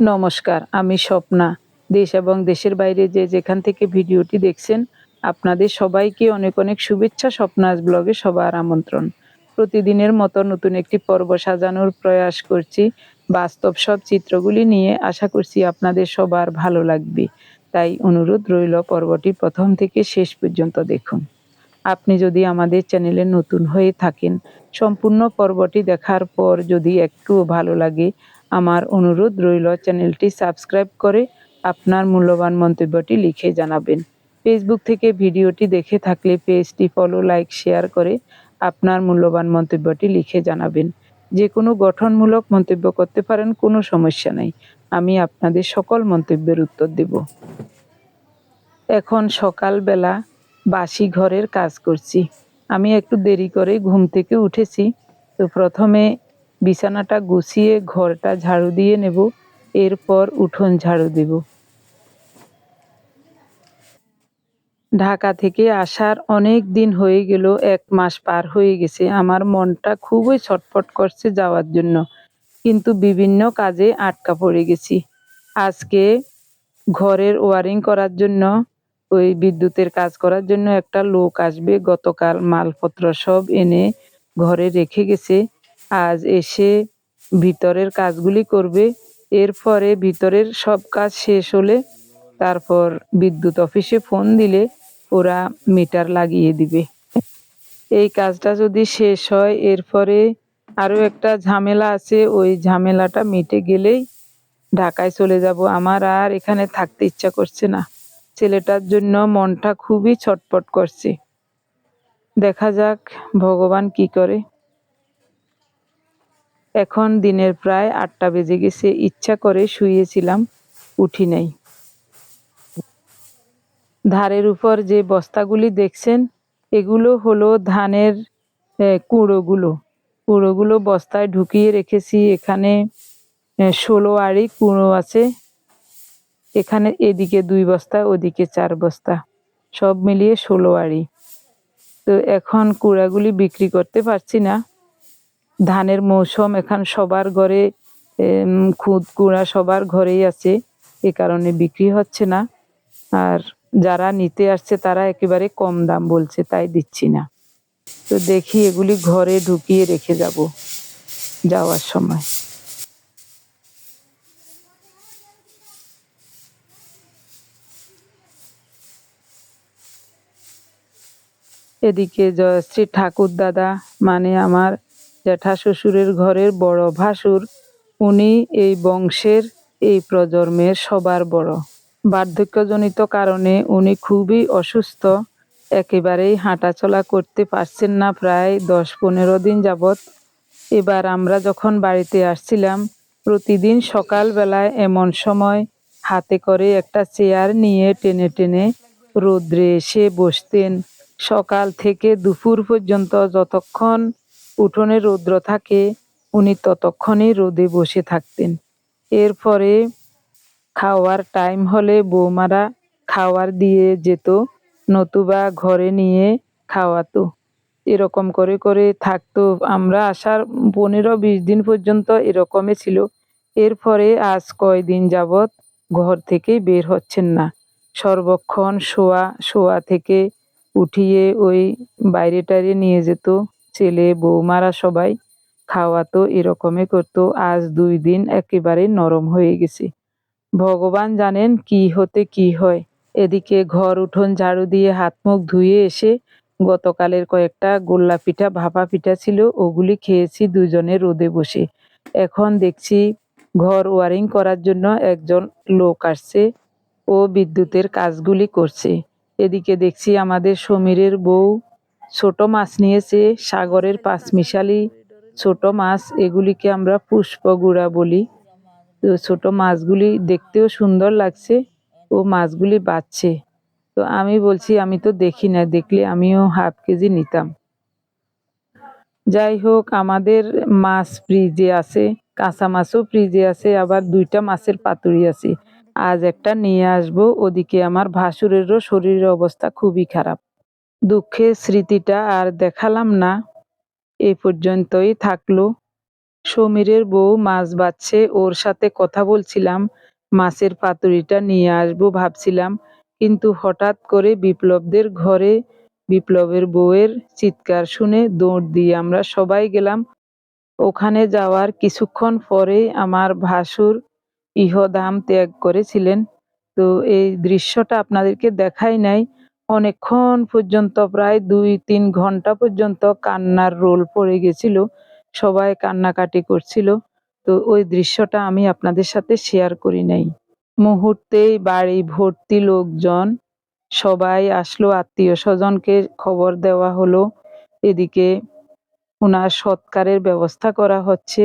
নমস্কার, আমি স্বপ্না। দেশ এবং দেশের বাইরে যে যেখান থেকে ভিডিওটি দেখছেন, আপনাদের সবাইকে অনেক অনেক শুভেচ্ছা স্বপ্নাজ ব্লগে সবার আমন্ত্রণ। প্রতিদিনের মতো নতুন একটি পর্ব সাজানোর প্রয়াস করছি। বাস্তব সব চিত্রগুলি নিয়ে আশা করছি আপনাদের সবার ভালো লাগবে। তাই অনুরোধ রইল পর্বটি প্রথম থেকে শেষ পর্যন্ত দেখুন। আপনি যদি আমাদের চ্যানেলে নতুন হয়ে থাকেন, সম্পূর্ণ পর্বটি দেখার পর যদি একটুও ভালো লাগে আমার অনুরোধ রইল চ্যানেলটি সাবস্ক্রাইব করে আপনার মূল্যবান মন্তব্যটি লিখে জানাবেন। ফেসবুক থেকে ভিডিওটি দেখে থাকলে পেজটি ফলো লাইক শেয়ার করে আপনার মূল্যবান মন্তব্যটি লিখে জানাবেন। যে কোনো গঠনমূলক মন্তব্য করতে পারেন, কোনো সমস্যা নেই। আমি আপনাদের সকল মন্তব্যের উত্তর দেব। এখন সকালবেলা বাসি ঘরের কাজ করছি। আমি একটু দেরি করে ঘুম থেকে উঠেছি। তো প্রথমে বিছানাটা গুছিয়ে ঘরটা ঝাড়ু দিয়ে নেব, এরপর উঠোন ঝাড়ু দেব। ঢাকা থেকে আসার অনেক দিন হয়ে গেল, এক মাস পার হয়ে গেছে। আমার মনটা খুবই ছটফট করছে যাওয়ার জন্য, কিন্তু বিভিন্ন কাজে আটকা পড়ে গেছি। আজকে ঘরের ওয়ারিং করার জন্য, ওই বিদ্যুতের কাজ করার জন্য একটা লোক আসবে। গতকাল মালপত্র সব এনে ঘরে রেখে গেছে। আজ এসে ভিতরের কাজগুলি করবে। এরপরে ভিতরের সব কাজ শেষ হলে তারপর বিদ্যুৎ অফিসে ফোন দিলে ওরা মিটার লাগিয়ে দিবে। এই কাজটা যদি শেষ হয় এরপরে আরও একটা ঝামেলা আছে। ওই ঝামেলাটা মিটে গেলেই ঢাকায় চলে যাব। আমার আর এখানে থাকতে ইচ্ছা করছে না। ছেলেটার জন্য মনটা খুবই ছটপট করছে। দেখা যাক ভগবান কি করে। এখন দিনের প্রায় আটটা বেজে গেছে, ইচ্ছা করে শুয়েছিলাম, উঠি নাই। ধারের উপর যে বস্তাগুলি দেখছেন, এগুলো হলো ধানের কুঁড়োগুলো। কুঁড়োগুলো বস্তায় ঢুকিয়ে রেখেছি, এখানে ষোলো আড়ি কুঁড়ো আছে। এখানে এদিকে দুই বস্তা, ওদিকে চার বস্তা। সব মিলিয়ে ষোলো আড়ি। তো এখন কুড়াগুলি বিক্রি করতে পারছি না। ধানের মৌসুম এখন সবার ঘরে খুদ কুড়া সবার ঘরেই আছে, এ কারণে বিক্রি হচ্ছে না। আর যারা নিতে আসছে তারা একেবারে কম দাম বলছে, তাই দিচ্ছি না। তো দেখি এগুলি ঘরে ঢুকিয়ে রেখে যাব যাওয়ার সময়। এদিকে জয়শ্রী ঠাকুর দাদা মানে আমার জ্যাঠা শ্বশুরের ঘরের বড় ভাসুর, উনি এই বংশের এই প্রজন্মের সবার বড়। বার্ধক্যজনিত কারণে উনি খুবই অসুস্থ, একেবারেই হাঁটাচলা করতে পারছেন না প্রায় দশ পনেরো দিন যাবৎ। এবার আমরা যখন বাড়িতে আসছিলাম, প্রতিদিন সকালবেলায় এমন সময় হাতে করে একটা চেয়ার নিয়ে টেনে টেনে রোদ্রে এসে বসতেন। সকাল থেকে দুপুর পর্যন্ত যতক্ষণ উঠোনে রৌদ্র থাকে, উনি ততক্ষণই রোদে বসে থাকতেন। এরপরে খাওয়ার টাইম হলে বৌমারা খাওয়ার দিয়ে যেত, নতুবা ঘরে নিয়ে খাওয়াতো। এরকম করে করে থাকতো। আমরা আসার পনেরো বিশ দিন পর্যন্ত এরকমই ছিল। এরপরে আজ কয়দিন যাবৎ ঘর থেকে বের হচ্ছেন না। সর্বক্ষণ শোয়া শোয়া থেকে উঠিয়ে ওই বাইরে টাইরে নিয়ে যেত। ছেলে, বৌমারা সবাই খাওয়াতো, এরকমই করতো। আজ দুই দিন একেবারে নরম হয়ে গেছে। ভগবান জানেন কি হতে কি হয়। এদিকে ঘর উঠোন ঝাড়ু দিয়ে হাত মুখ ধুয়ে এসে গতকালের কয়েকটা গোল্লা পিঠা, ভাপা পিঠা ছিল, ওগুলি খেয়েছি দুজনে রোদে বসে। এখন দেখছি ঘর ওয়ারিং করার জন্য একজন লোক আসছে ও বিদ্যুতের কাজগুলি করছে। এদিকে দেখছি আমাদের সমীরের বউ ছোট মাছ নিয়েছে, সাগরের পাঁচমিশালি ছোট মাছ, এগুলিকে আমরা পুষ্পগুড়া বলি। তো ছোট মাছগুলি দেখতেও সুন্দর লাগছে ও মাছগুলি বাচ্ছে তো আমি বলছি, আমি তো দেখি না, দেখলে আমিও হাফ কেজি নিতাম। যাই হোক, আমাদের মাছ ফ্রিজে আছে, কাঁচা মাছও ফ্রিজে আছে, আবার দুইটা মাছের পাতুরি আছে। আজ একটা নিয়ে আসব, ওদিকে আমার ভাসুরেরও শরীরের অবস্থা খুবই খারাপ। দুঃখের স্মৃতিটা আর দেখালাম না। এ পর্যন্তই থাকল। সমীরের বউ মাছ বাচ্ছে ওর সাথে কথা বলছিলাম। মাছের পাতুরিটা নিয়ে আসব ভাবছিলাম। কিন্তু হঠাৎ করে বিপ্লবদের ঘরে, বিপ্লবের বউয়ের চিৎকার শুনে দৌড় দিয়ে আমরা সবাই গেলাম। ওখানে যাওয়ার কিছুক্ষণ পরেই আমার ভাসুর ইহধাম ত্যাগ করেছিলেন। তো এই দৃশ্যটা আপনাদেরকে দেখাই নাই। অনেকক্ষণ পর্যন্ত, প্রায় দুই তিন ঘণ্টা পর্যন্ত কান্নার রোল পড়ে গেছিল। সবাই কান্নাকাটি করছিল। তো ওই দৃশ্যটা আমি আপনাদের সাথে শেয়ার করি নাই। মুহূর্তেই বাড়ি ভর্তি লোকজন, সবাই আসলো, আত্মীয় স্বজনকে খবর দেওয়া হলো। এদিকে ওনার সৎকারের ব্যবস্থা করা হচ্ছে।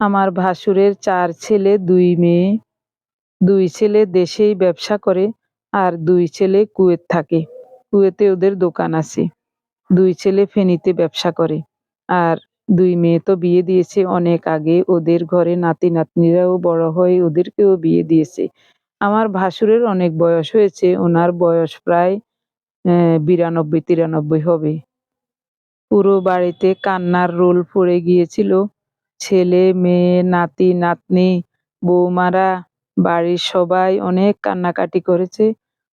আমার ভাসুরের চার ছেলে, দুই মেয়ে, দুই ছেলে দেশেই ব্যবসা করে। আর দুই ছেলে কুয়েত থাকে। কুয়েতে ওদের দোকান আছে। দুই ছেলে ফেনীতে ব্যবসা করে। আর দুই মেয়ে তো বিয়ে দিয়েছে অনেক আগে। ওদের ঘরে নাতি নাতনিরাও বড় হয়ে ওদেরকেও বিয়ে দিয়েছে। আমার ভাসুরের অনেক বয়স হয়েছে। ওনার বয়স প্রায় বিরানব্বই, তিরানব্বই হবে। পুরো বাড়িতে কান্নার রোল পড়ে গিয়েছিল। ছেলে, মেয়ে, নাতি, নাতনি, বৌমারা, বাড়ির সবাই অনেক কান্নাকাটি করেছে।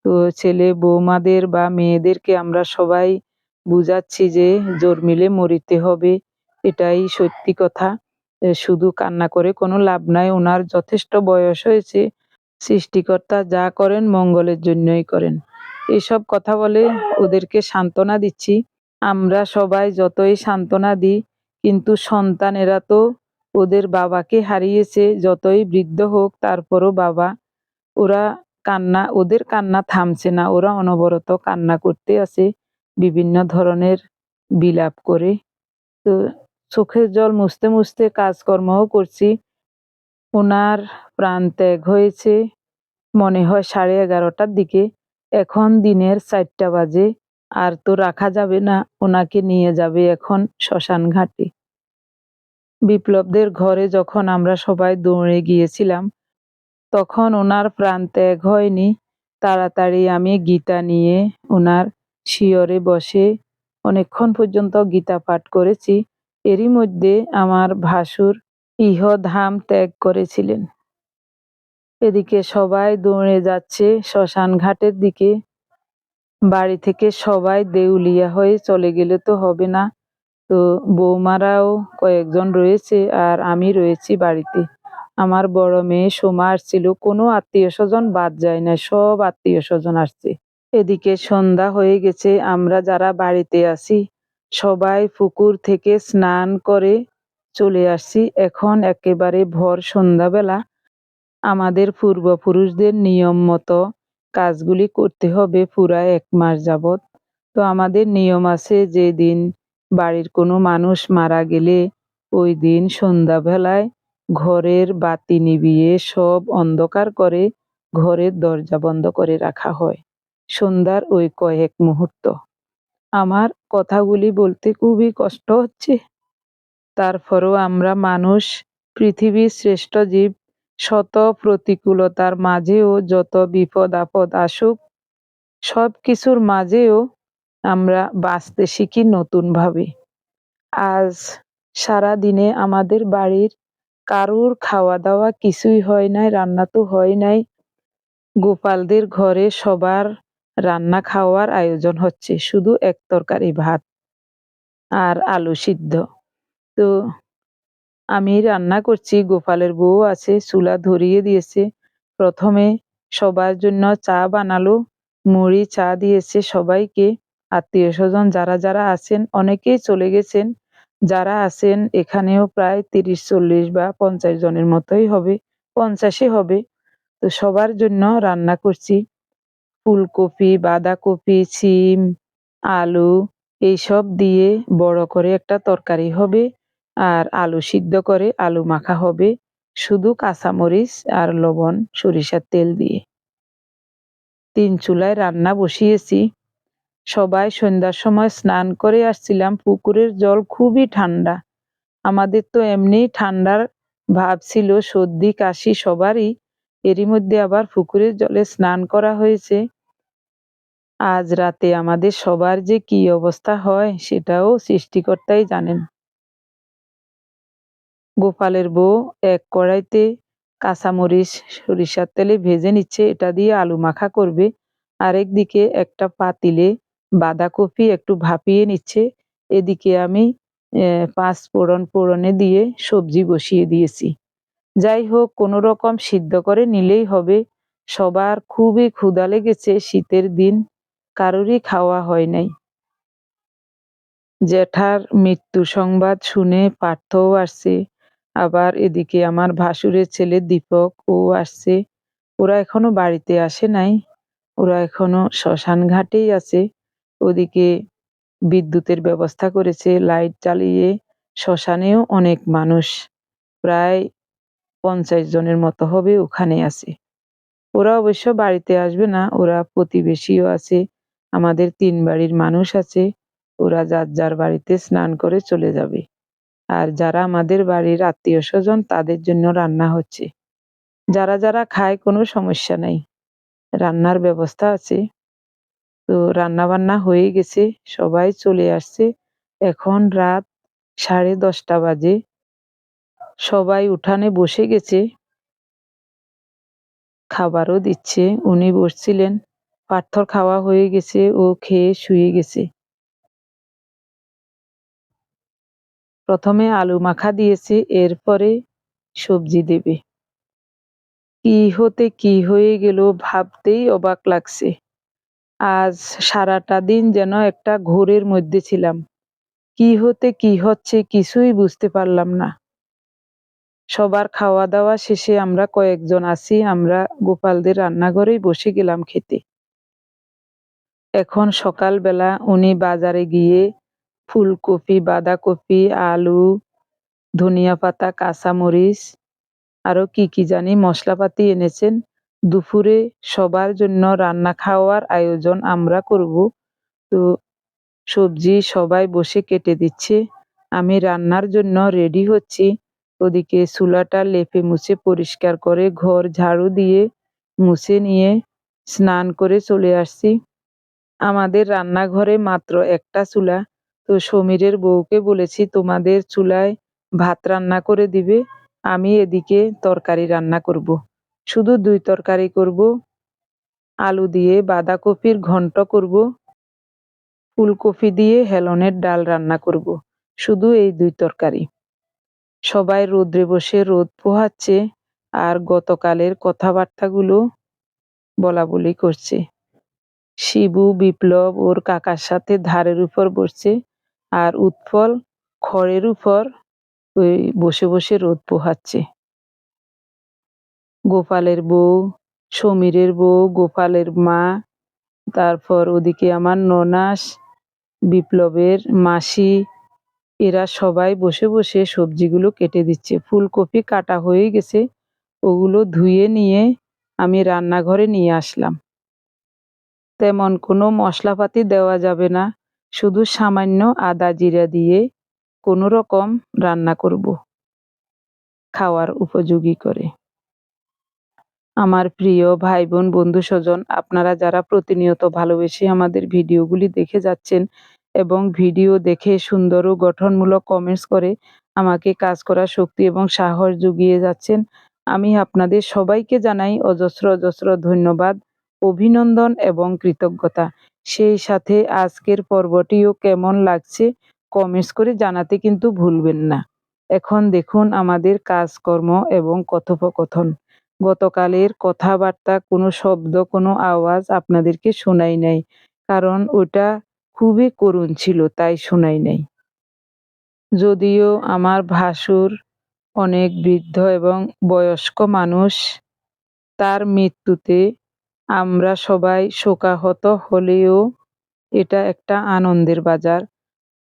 তো ছেলে বৌমাদের বা মেয়েদেরকে আমরা সবাই বুঝাচ্ছি যে জোর মিলে মরিতে হবে, এটাই সত্যি কথা। শুধু কান্না করে কোনো লাভ নাই, ওনার যথেষ্ট বয়স হয়েছে, সৃষ্টিকর্তা যা করেন মঙ্গলের জন্যই করেন। এসব কথা বলে ওদেরকে সান্ত্বনা দিচ্ছি। আমরা সবাই যতই সান্ত্বনা দিই, কিন্তু সন্তানেরা তো ওদের বাবাকে হারিয়েছে, যতই বৃদ্ধ হোক তারপরও বাবা, ওরা কান্না, ওদের কান্না থামছে না। ওরা অনবরত কান্না করতে আছে বিভিন্ন ধরনের বিলাপ করে। তো চোখের জল মুছতে মুছতে কাজকর্মও করছি। ওনার প্রাণ ত্যাগ হয়েছে, মনে হয় সাড়ে এগারোটার দিকে। এখন দিনের চারটা বাজে, আর তো রাখা যাবে না, ওনাকে নিয়ে যাবে এখন শ্মশান ঘাটে। বিপ্লবদের ঘরে যখন আমরা সবাই দৌড়ে গিয়েছিলাম তখন ওনার প্রাণ ত্যাগ হয়নি। তাড়াতাড়ি আমি গীতা নিয়ে ওনার শিয়রে বসে অনেকক্ষণ পর্যন্ত গীতা পাঠ করেছি। এরই মধ্যে আমার ভাসুর ইহ ধাম ত্যাগ করেছিলেন। এদিকে সবাই দৌড়ে যাচ্ছে শ্মশান ঘাটের দিকে। বাড়ি থেকে সবাই দেউলিয়া হয়ে চলে গেলে তো হবে না। তো বৌমারাও কয়েকজন রয়েছে আর আমি রয়েছি বাড়িতে। আমার বড় মেয়ে সোমা আসছিল, কোনো আত্মীয় স্বজন বাদ যায় না সব আত্মীয় স্বজন আসছে। এদিকে সন্ধ্যা হয়ে গেছে, আমরা যারা বাড়িতে আছি, সবাই পুকুর থেকে স্নান করে চলে আসছি। এখন একেবারে ভর সন্ধ্যাবেলা। আমাদের পূর্বপুরুষদের নিয়ম মতো কাজগুলি করতে হবে, পুরা এক মাস যাবৎ। তো আমাদের নিয়ম আছে যে দিন বাড়ির কোনো মানুষ মারা গেলে, ওই দিন সন্ধ্যাবেলায় ঘরের বাতি নিভিয়ে সব অন্ধকার করে ঘরের দরজা বন্ধ করে রাখা হয়। সন্ধ্যার ওই কয়েক মুহূর্ত। আমার কথাগুলি বলতে খুবই কষ্ট হচ্ছে। তারপরেও আমরা মানুষ, পৃথিবীর শ্রেষ্ঠ জীব, শত প্রতিকূলতার মাঝেও যত বিপদ আপদ আসুক, সব কিছুর মাঝেও আমরা বাঁচতে শিখি নতুনভাবে। আজ সারা দিনে আমাদের বাড়ির কারুর খাওয়া দাওয়া কিছুই হয় নাই, রান্না তো হয় নাই। গোপালদের ঘরে সবার রান্না খাওয়ার আয়োজন হচ্ছে, শুধু এক তরকারি ভাত আর আলু সিদ্ধ। তো আমি রান্না করছি, গোপালের বউ আছে, চুলা ধরিয়ে দিয়েছে। প্রথমে সবার জন্য চা বানালো, মুড়ি চা দিয়েছে সবাইকে। আত্মীয় স্বজন যারা যারা আছেন, অনেকেই চলে গেছেন। যারা আছেন এখানেও প্রায় তিরিশ, চল্লিশ বা পঞ্চাশ জনের মতোই হবে, পঞ্চাশে হবে। তো সবার জন্য রান্না করছি। ফুলকপি, বাঁধাকপি সিম আলু, এইসব দিয়ে বড় করে একটা তরকারি হবে আর আলু সিদ্ধ করে আলু মাখা হবে, শুধু কাঁচামরিচ আর লবণ, সরিষার তেল দিয়ে। তিন চুলায় রান্না বসিয়েছি। সবাই সন্ধ্যার সময় স্নান করে আসছিলাম। পুকুরের জল খুবই ঠান্ডা। আমাদের তো এমনি ঠান্ডার ভাব ছিল, সর্দি, কাশি সবারই। এরই মধ্যে আবার পুকুরের জলে স্নান করা হয়েছে। আজ রাতে আমাদের সবার যে কি অবস্থা হয়, সেটাও সৃষ্টিকর্তাই জানেন। গোপালের বউ এক কড়াইতে কাঁচামরিচ, সরিষার তেলে ভেজে নিচ্ছে, এটা দিয়ে আলু মাখা করবে। আরেক দিকে একটা পাতিলে বাঁধাকপি একটু ভাপিয়ে নিচ্ছে। এদিকে আমি পাঁচ ফোড়ন ফোড়নে দিয়ে সবজি বসিয়ে দিয়েছি। যাই হোক, কোনো রকম সিদ্ধ করে নিলেই হবে। সবার খুবই ক্ষুধা লেগেছে শীতের দিন, কারোরই খাওয়া হয় নাই। জ্যাঠার মৃত্যু সংবাদ শুনে পার্থও আসছে। আবার এদিকে আমার ভাসুরের ছেলে দীপক ও আসছে। ওরা এখনও বাড়িতে আসে নাই। ওরা এখনও শ্মশান ঘাটেই আছে। ওদিকে বিদ্যুতের ব্যবস্থা করেছে, লাইট জ্বালিয়ে শ্মশানেও অনেক মানুষ। প্রায় পঞ্চাশ জনের মতো হবে ওখানে আছে। ওরা অবশ্য বাড়িতে আসবে না, ওরা প্রতিবেশীও আছে, আমাদের তিন বাড়ির মানুষ আছে, ওরা যার যার বাড়িতে স্নান করে চলে যাবে। আর যারা আমাদের বাড়ির আত্মীয় স্বজন, তাদের জন্য রান্না হচ্ছে। যারা যারা খায়, কোনো সমস্যা নাই। রান্নার ব্যবস্থা আছে। তো রান্না বান্না হয়ে গেছে, সবাই চলে আসছে। এখন রাত সাড়ে দশটা বাজে। সবাই উঠানে বসে গেছে। খাবারও দিচ্ছে। উনি বসছিলেন। পাথর খাওয়া হয়ে গেছে, ও খেয়ে শুয়ে গেছে। প্রথমে আলু মাখা দিয়েছে, এরপরে সবজি দেবে। কি হতে কি হয়ে গেল ভাবতেই অবাক লাগছে। আজ সারাটা দিন যেন একটা ঘোরের মধ্যে ছিলাম। কি হতে, কি হচ্ছে কিছুই বুঝতে পারলাম না। সবার খাওয়া দাওয়া শেষে আমরা কয়েকজন আছি, আমরা গোপালদের রান্নাঘরেই বসে গেলাম খেতে। এখন সকালবেলা উনি বাজারে গিয়ে ফুলকপি, বাঁধাকপি, আলু, ধনিয়া পাতা, কাঁচামরিচ আরও কি কি জানি মশলাপাতি এনেছেন। দুপুরে সবার জন্য রান্না খাওয়ার আয়োজন আমরা করব। তো সবজি সবাই বসে কেটে দিচ্ছে। আমি রান্নার জন্য রেডি হচ্ছি। ওদিকে চুলাটা লেপে মুছে পরিষ্কার করে ঘর ঝাড়ু দিয়ে মুছে নিয়ে স্নান করে চলে আসছি। আমাদের রান্নাঘরে মাত্র একটা চুলা। তো সমীরের বউকে বলেছি, তোমাদের চুলায় ভাত রান্না করে দিবে। আমি এদিকে তরকারি রান্না করব। শুধু দুই তরকারি করব, আলু দিয়ে বাঁধাকপির ঘন্ট করব, ফুলকপি দিয়ে হেলনের ডাল রান্না করব। শুধু এই দুই তরকারি সবাই রোদ্রে বসে রোদ পোহাচ্ছে আর গতকালের কথাবার্তাগুলো বলা বলি করছে শিবু, বিপ্লব ওর কাকার সাথে ধারের উপর বসছে আর উৎপল খড়ের উপর ওই বসে বসে রোদ পোহাচ্ছে গোপালের বউ, সমীরের বউ, গোপালের মা, তারপর ওদিকে আমার ননাস, বিপ্লবের মাসি, এরা সবাই বসে বসে সবজিগুলো কেটে দিচ্ছে। ফুলকপি কাটা হয়ে গেছে, ওগুলো ধুয়ে নিয়ে আমি রান্নাঘরে নিয়ে আসলাম। তেমন কোনো মশলাপাতি দেওয়া যাবে না, শুধু সামান্য আদা জিরা দিয়ে কোনো রকম রান্না করব, খাওয়ার উপযোগী করে। আমার প্রিয় ভাই বোন বন্ধু স্বজন আপনারা যারা প্রতিনিয়ত ভালোবেসে আমাদের ভিডিওগুলি দেখে যাচ্ছেন এবং ভিডিও দেখে সুন্দর ও গঠনমূলক কমেন্টস করে আমাকে কাজ করার শক্তি এবং সাহস জুগিয়ে যাচ্ছেন, আমি আপনাদের সবাইকে জানাই অজস্র অজস্র ধন্যবাদ, অভিনন্দন এবং কৃতজ্ঞতা। সেই সাথে আজকের পর্বটিও কেমন লাগছে কমেন্টস করে জানাতে কিন্তু ভুলবেন না। এখন দেখুন আমাদের কাজকর্ম এবং কথোপকথন। গতকালের কথাবার্তা, কোনো শব্দ, কোনো আওয়াজ আপনাদেরকে শোনাই নাই। কারণ ওটা খুবই করুণ ছিল, তাই শোনাই নাই। যদিও আমার ভাসুর অনেক বৃদ্ধ এবং বয়স্ক মানুষ, তার মৃত্যুতে আমরা সবাই শোকাহত হলেও এটা একটা আনন্দের বাজার।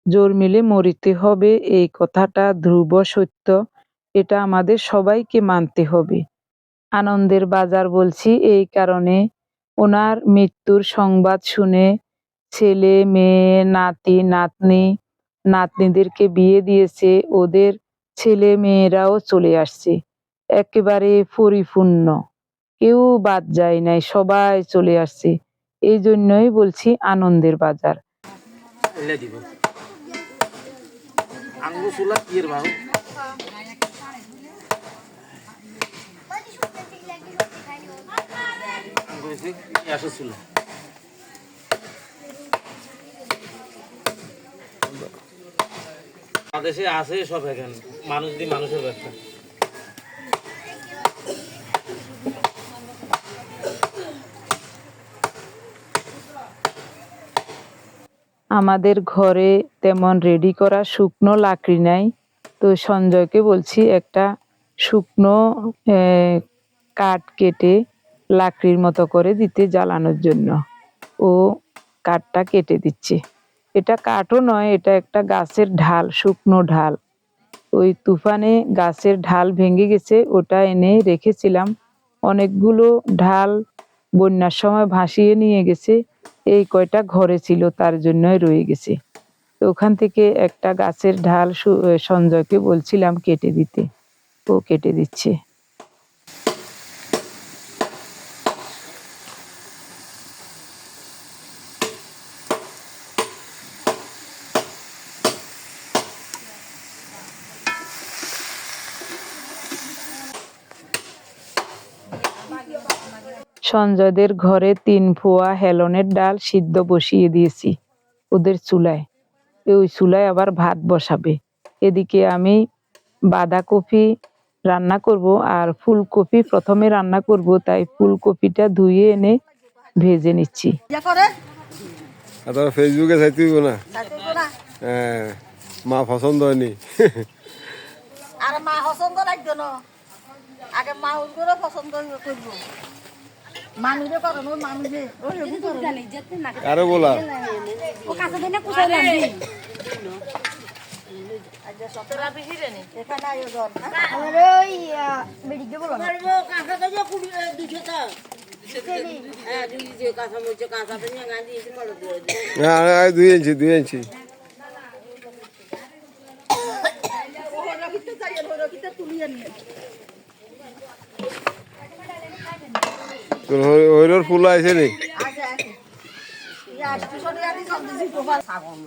জোর মিলে মরিতে হবে, এই কথাটা ধ্রুব সত্য, এটা আমাদের সবাইকে মানতে হবে। আনন্দের বাজার বলছি, এই কারণে ওনার মৃত্যুর সংবাদ শুনে ছেলে, মেয়ে, নাতি, নাতনি, নাতনিদেরকে বিয়ে দিয়েছে, ওদের ছেলে মেয়েরাও চলে আসছে। একেবারে পরিপূর্ণ। কেউ বাদ যায় নাই, সবাই চলে আসছে। এই জন্যই বলছি আনন্দের বাজার। গ্যাসের চুলা বাংলাদেশে আছে সব এখানে। মানুষ দিয়ে মানুষের ব্যবসা। আমাদের ঘরে তেমন রেডি করা শুকনো লাকড়ি নাই। তো সঞ্জয়কে বলছি একটা শুকনো কাঠ কেটে লাকড়ির মতো করে দিতে জ্বালানোর জন্য। ও কাঠটা কেটে দিচ্ছে। এটা কাঠও নয়, এটা একটা গাছের ঢাল, শুকনো ঢাল। ওই তুফানে গাছের ঢাল ভেঙে গেছে, ওটা এনে রেখেছিলাম। অনেকগুলো ঢাল বন্যার সময় ভাসিয়ে নিয়ে গেছে। এই কয়টা ঘরে ছিল, তার জন্যই রয়ে গেছে। তো ওখান থেকে একটা গাছের ঢাল সঞ্জয়কে বলছিলাম কেটে দিতে। ও কেটে দিচ্ছে। সঞ্জয়দের ঘরে তিন ফোয়া হেলনের ডাল সিদ্ধ বসিয়ে দিয়েছি ওদের চুলায়। ওই চুলায় আবার ভাত বসাবে। এদিকে আমি বাঁধাকপি রান্না করব আর ফুলকপি প্রথমে রান্না করব তাই ফুলকপিটা ধুয়ে এনে ভেজে নিচ্ছি। ফেসবুকে চাইতে না? হ্যাঁ মা পছন্দ হয়নি। আর মা পছন্দ লাগবে না। আগে মা ওগুলো পছন্দ করব। কারও। বলা। দুই। ইঞ্চি দুই ইঞ্চি। তুলিয়ে নিয়ে। তোর হই- ফুল আছে নি ছাগল।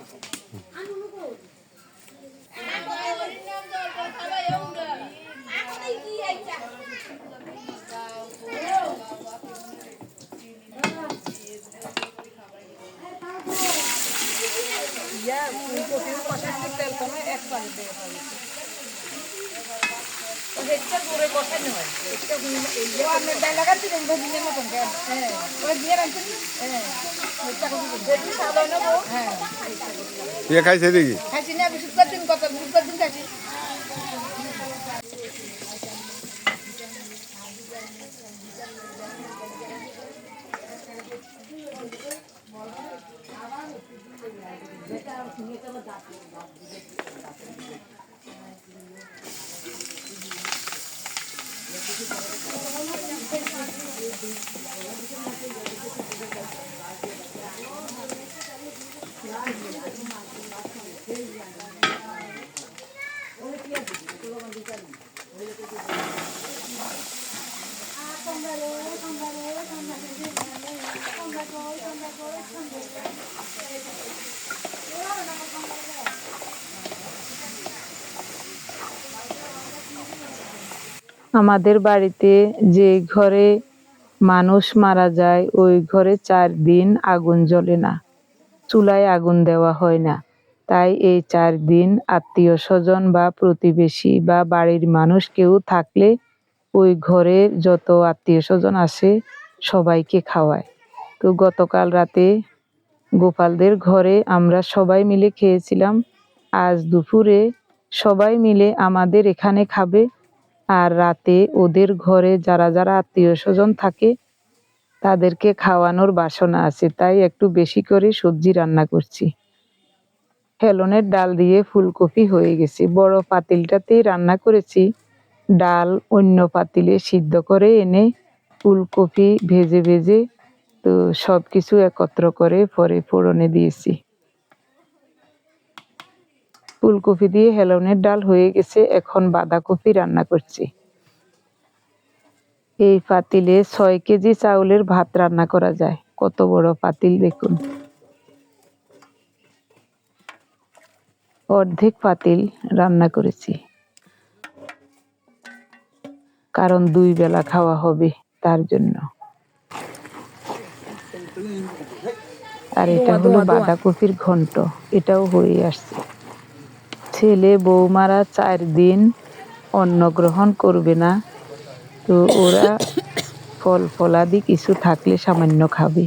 ইয়া, ফুলকপির কষা দিয়ে তেল কমে একবারে দেওয়া হয়। ও হেডটা হয়। হেডটা এই যে আপনার ডাল লাগাচ্ছি, রেঞ্জো দিয়ে মতন হ্যাঁ, ওই দিয়ে রাখছেন? হ্যাঁ, হেডটা করে দিন। সাদা নেব? খাইছে দেখি খাইছি না, বিশুদ্ধ দিন কত বিশুদ্ধ দিন খাইছি। আমাদের বাড়িতে যে ঘরে মানুষ মারা যায়, ওই ঘরে চার দিন আগুন জ্বলে না। চুলায় আগুন দেওয়া হয় না। তাই এই চার দিন আত্মীয় স্বজন বা প্রতিবেশী বা বাড়ির মানুষ কেউ থাকলে ওই ঘরে যত আত্মীয় স্বজন আসে সবাইকে খাওয়ায়। তো গতকাল রাতে গোপালদের ঘরে আমরা সবাই মিলে খেয়েছিলাম। আজ দুপুরে সবাই মিলে আমাদের এখানে খাবে। আর রাতে ওদের ঘরে যারা যারা আত্মীয় স্বজন থাকে, তাদেরকে খাওয়ানোর বাসনা আছে। তাই একটু বেশি করে সবজি রান্না করছি। হেলনের ডাল দিয়ে ফুলকপি হয়ে গেছে। বড় পাতিলটাতেই রান্না করেছি। ডাল অন্য পাতিলে সিদ্ধ করে এনে ফুলকপি ভেজে ভেজে তো সব কিছু একত্র করে পরে ফোড়নে দিয়েছি। ফুলকপি দিয়ে হেলনের ডাল হয়ে গেছে। এখন বাঁধাকপি রান্না করছি। এই পাতিলে ছয় কেজি চাউলের ভাত রান্না করা যায়। কত বড় পাতিল দেখুন। অর্ধেক পাতিল রান্না করেছি। কারণ দুই বেলা খাওয়া হবে তার জন্য। আর এটা হলো বাঁধাকপির ঘন্ট। এটাও হয়ে আসছে। ছেলে বৌমারা চার দিন অন্ন গ্রহণ করবে না তো ওরা ফল ফলাদি কিছু থাকলে সামান্য খাবে।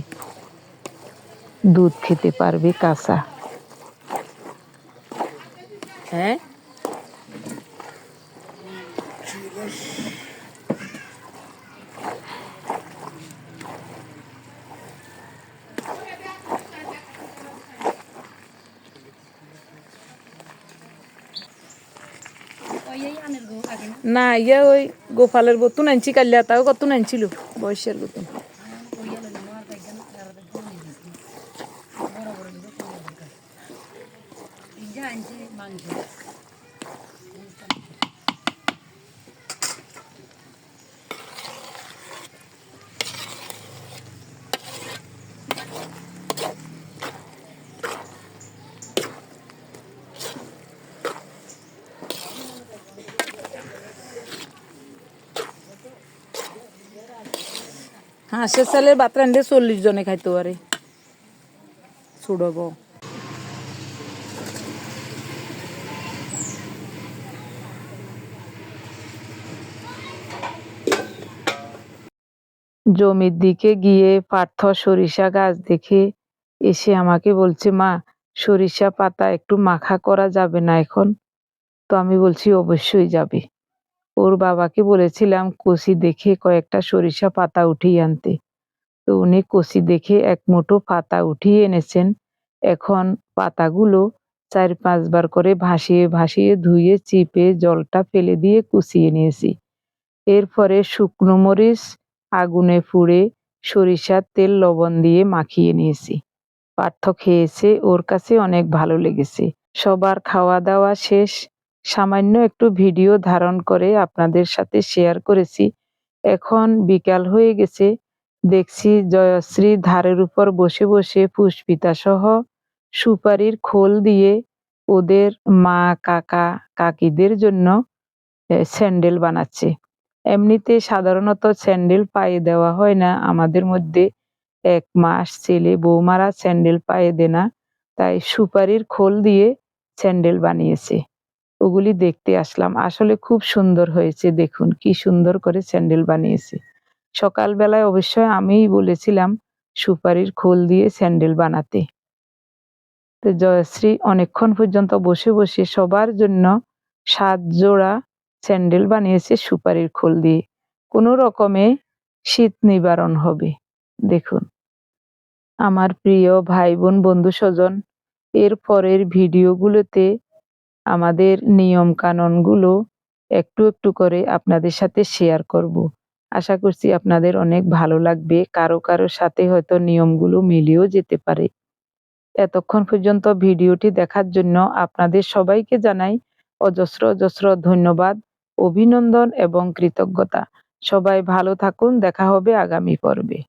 দুধ খেতে পারবে কাঁচা। হ্যাঁ? না ইয়া ওই গোপালের বতুন আনছি কাল্লা তাও কতুন আনছিল বয়সের বতুন হাঁসের চালের ভাত রান্ধে চল্লিশ জনে খাইতে পারে। ছুড়ব। জমির দিকে গিয়ে পার্থ সরিষা গাছ দেখে এসে আমাকে বলছে, মা, সরিষা পাতা একটু মাখা করা যাবে না এখন? তো আমি বলছি, অবশ্যই যাবে। ওর বাবাকে বলেছিলাম, কষি দেখে কয়েকটা সরিষা পাতা উঠিয়ে আনতে। তো উনি কষি দেখে এক মুঠো পাতা উঠিয়ে এনেছেন। এখন পাতাগুলো চার পাঁচবার করে ভাসিয়ে ভাসিয়ে ধুয়ে চিপে জলটা ফেলে দিয়ে কুচিয়ে নিয়েছি। এরপরে শুকনো মরিচ, আগুনে পুড়ে সরিষার তেল, লবণ দিয়ে মাখিয়ে নিয়েছি। পার্থ খেয়েছে, ওর কাছে অনেক ভালো লেগেছে। সবার খাওয়া দাওয়া শেষ সামান্য একটু ভিডিও ধারণ করে আপনাদের সাথে শেয়ার করেছি। এখন বিকাল হয়ে গেছে। দেখছি জয়শ্রী ধারের উপর বসে বসে পুষ্পিতা সহ সুপারির খোল দিয়ে ওদের মা, কাকা, কাকিদের জন্য স্যান্ডেল বানাচ্ছে। এমনিতে সাধারণত স্যান্ডেল পায়ে দেওয়া হয় না। আমাদের মধ্যে এক মাস ছেলে বৌমারা স্যান্ডেল পায়ে দেয় না। তাই সুপারির খোল দিয়ে স্যান্ডেল বানিয়েছে। ওগুলি দেখতে আসলাম। আসলে খুব সুন্দর হয়েছে, দেখুন কি সুন্দর করে স্যান্ডেল বানিয়েছে। সকালবেলায় অবশ্যই আমিই বলেছিলাম সুপারির খোল দিয়ে স্যান্ডেল বানাতে। তো জয়শ্রী অনেকক্ষণ পর্যন্ত বসে বসে সবার জন্য সাত জোড়া স্যান্ডেল বানিয়েছে সুপারির খোল দিয়ে। কোনো রকমে শীত নিবারণ হবে, দেখুন। আমার প্রিয় ভাই বোন, বন্ধু স্বজন, এর পরের ভিডিওগুলোতে আমাদের নিয়ম কানুনগুলো একটু একটু করে আপনাদের সাথে শেয়ার করব। আশা করছি আপনাদের অনেক ভালো লাগবে। কারও কারও সাথে হয়তো নিয়মগুলো মিলেও যেতে পারে। এতক্ষণ পর্যন্ত ভিডিওটি দেখার জন্য আপনাদের সবাইকে জানাই অজস্র অজস্র ধন্যবাদ, অভিনন্দন এবং কৃতজ্ঞতা। সবাই ভালো থাকুন। দেখা হবে আগামী পর্বে।